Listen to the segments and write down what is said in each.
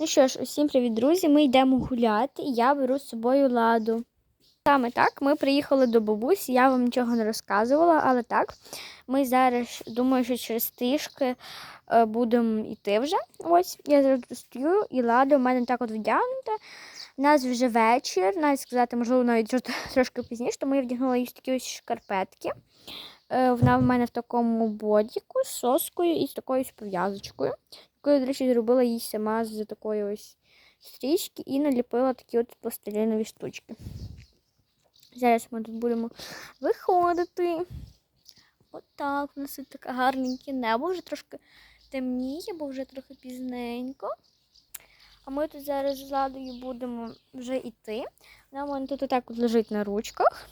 Ну що ж, усім привіт, друзі! Ми йдемо гуляти, і я беру з собою ладу. Саме так, ми приїхали до бабусі, я вам нічого не розказувала, але так, ми зараз, думаю, що через трішки е, будемо йти вже. Ось, я зараз стою, і лада у мене так от вдягнута. У нас вже вечір, навіть сказати, можливо, навіть трошки пізніше, тому я вдягнула їй такі ось шкарпетки. Е, Вона в мене в такому бодіку з соскою і з такою ось пов'язочкою. Яку, до речі, зробила їй сама з такої ось стрічки і наліпила такі от пластилінові штучки. Зараз ми тут будемо виходити. Отак у нас тут таке гарненьке небо, вже трошки темніє, бо вже трохи пізненько. А ми тут зараз з ладою будемо вже йти. Вона в мене тут отак от лежить на ручках.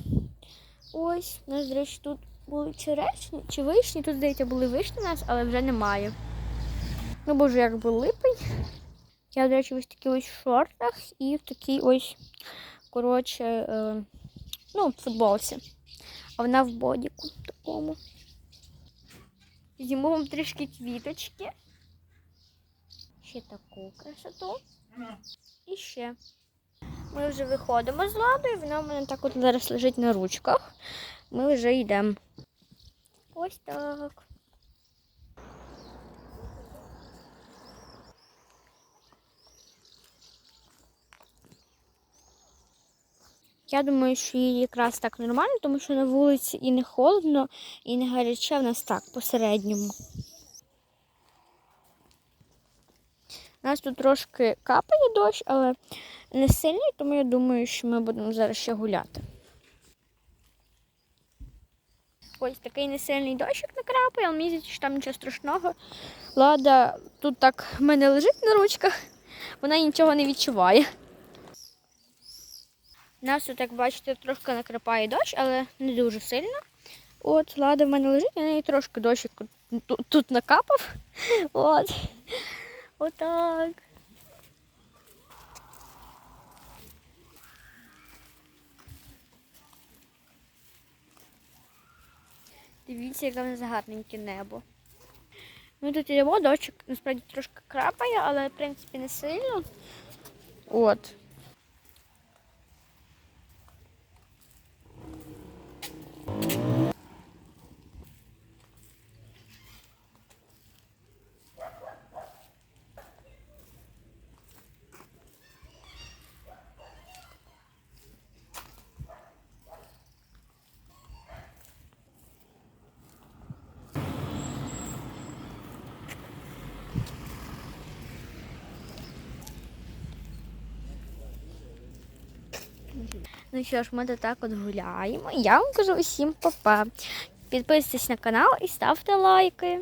Ось, у нас, до речі, тут були черешні чи вишні. Тут, здається, були вишні у нас, але вже немає. Ну, боже, як би липень. Я, до речі, ось в таких ось шортах і в такій ось, коротше, е, ну, футболці. А вона в бодіку такому. Зіму вам трішки квіточки. Ще таку красоту. І ще. Ми вже виходимо з ладою, вона в мене так от зараз лежить на ручках. Ми вже йдемо. Ось так. Я думаю, що їй якраз так нормально, тому що на вулиці і не холодно, і не гаряче, в нас так, посередньому. У нас тут трошки капає дощ, але не сильний, тому я думаю, що ми будемо зараз ще гуляти. Ось такий несильний дощик накрапає, але здається, що там нічого страшного. Лада тут так в мене лежить на ручках, вона нічого не відчуває. Нас тут, як бачите, трошки накрапає дощ, але не дуже сильно. От, лада в мене лежить, на неї трошки дощик тут, тут накапав. От. Отак. Дивіться, яке в нас гарненьке небо. Ми тут йдемо, дощик насправді трошки крапає, але в принципі не сильно. От. Ну що ж, ми до так от гуляємо. Я вам кажу усім па-па. Підписуйтесь на канал і ставте лайки.